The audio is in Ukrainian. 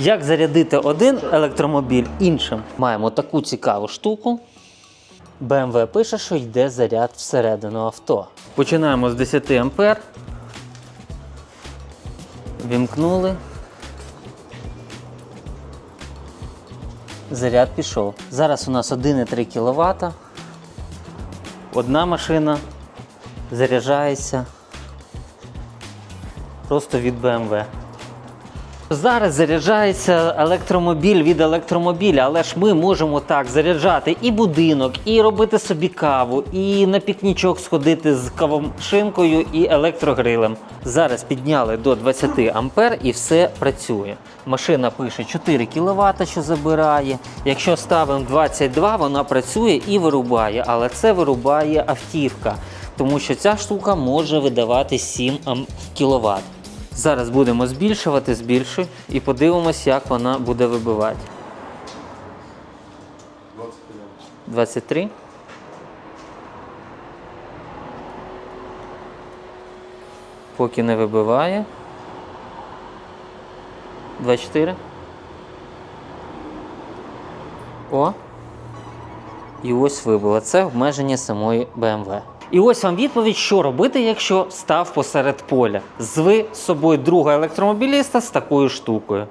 Як зарядити один електромобіль іншим? Маємо таку цікаву штуку. BMW пише, що йде заряд всередину авто. Починаємо з 10 ампер. Вімкнули. Заряд пішов. Зараз у нас 1,3 кВт. Одна машина заряджається просто від BMW. Зараз заряджається електромобіль від електромобіля, але ж ми можемо так заряджати і будинок, і робити собі каву, і на пікнічок сходити з кавомшинкою і електрогрилем. Зараз підняли до 20 ампер і все працює. Машина пише 4 кВт, що забирає. Якщо ставимо 22, вона працює і вирубає, але це вирубає автівка, тому що ця штука може видавати 7 кВт. Зараз будемо збільшувати, збільшуй і подивимось, як вона буде вибивати. 23. Поки не вибиває. 24. О. І ось вибило. Це обмеження самої BMW. І ось вам відповідь, що робити, якщо став посеред поля. Зви з собою друга електромобіліста з такою штукою.